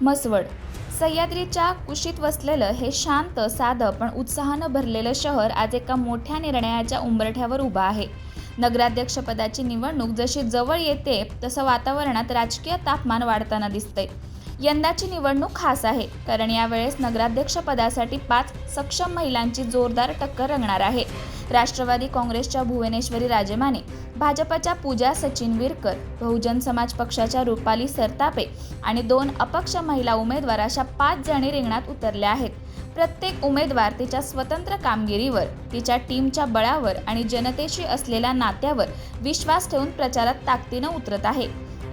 म्हसवड. सह्याद्रीच्या कुशीत वसलेलं हे शांत साधं पण उत्साहानं भरलेलं शहर आज एका मोठ्या निर्णयाच्या उंबरठ्यावर उभं आहे. नगराध्यक्षपदाची निवडणूक जशी जवळ येते तसं वातावरणात राजकीय तापमान वाढताना दिसतंय. यंदाची निवडणूक खास आहे. कारण यावेळेस नगराध्यक्षपदासाठी पाच सक्षम महिलांची जोरदार टक्कर रंगणार आहे. राष्ट्रवादी काँग्रेसच्या भुवनेश्वरी राजेमाने भाजपच्या पूजा सचिन विरकर बहुजन समाज पक्षाच्या रुपाली सरतापे आणि दोन अपक्ष महिला उमेदवार अशा पाच जणी रिंगणात उतरल्या आहेत. प्रत्येक उमेदवार तिच्या स्वतंत्र कामगिरीवर तिच्या टीमच्या बळावर आणि जनतेशी असलेल्या नात्यावर विश्वास ठेवून प्रचारात ताकदीनं उतरत आहे.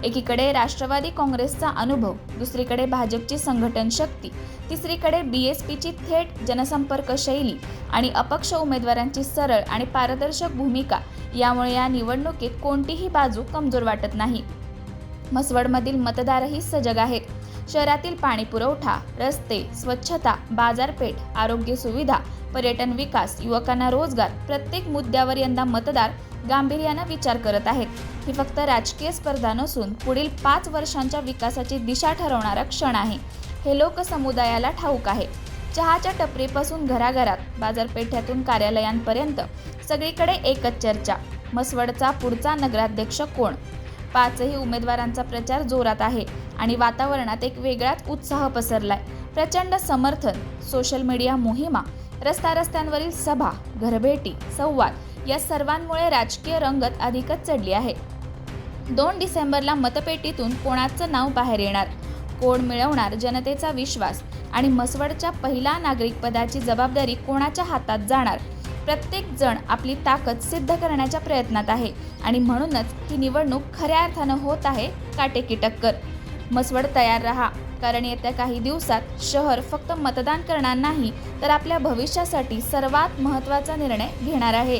एकीकडे राष्ट्रवादी काँग्रेसचा अनुभव दुसरीकडे भाजपची संघटन शक्ती तिसरीकडे बी एस पीची थेट जनसंपर्क शैली आणि अपक्ष उमेदवारांची सरळ आणि पारदर्शक भूमिका यामुळे या निवडणुकीत कोणतीही बाजू कमजोर वाटत नाही. म्हसवडमधील मतदारही सजग आहेत. शहरातील पाणी पुरवठा रस्ते स्वच्छता बाजारपेठ आरोग्य सुविधा पर्यटन विकास युवकांना रोजगार प्रत्येक मुद्द्यावर यंदा मतदार गांभीर्यानं विचार करत आहेत. ही फक्त राजकीय स्पर्धा नसून पुढील पाच वर्षांच्या विकासाची दिशा ठरवणारा क्षण आहे. हे लोकसमुदायाला ठाऊक आहे. चहाच्या टपरीपासून घराघरात बाजारपेठ्यातून कार्यालयांपर्यंत सगळीकडे एकच चर्चा. मसवडचा पुढचा नगराध्यक्ष कोण? पाचही उमेदवारांचा प्रचार जोरात आहे आणि वातावरणात एक वेगळाच उत्साह पसरलाय. प्रचंड समर्थन सोशल मीडिया मोहिमा रस्ता रस्त्यांवरील सभा घरभेटी संवाद या सर्वांमुळे राजकीय रंगत अधिकच चढली आहे. दोन डिसेंबरला मतपेटीतून कोणाचं नाव बाहेर येणार? कोण मिळवणार जनतेचा विश्वास? आणि मसवडच्या पहिला नागरिक पदाची जबाबदारी कोणाच्या हातात जाणार? प्रत्येक जण आपली ताकद सिद्ध करण्याच्या प्रयत्नात आहे आणि म्हणूनच ही निवडणूक खऱ्या अर्थानं होत आहे काटेकी टक्कर. मसवड तयार रहा कारण येत्या काही दिवसात शहर फक्त मतदान करणार नाही तर आपल्या भविष्यासाठी सर्वात महत्त्वाचा निर्णय घेणार आहे.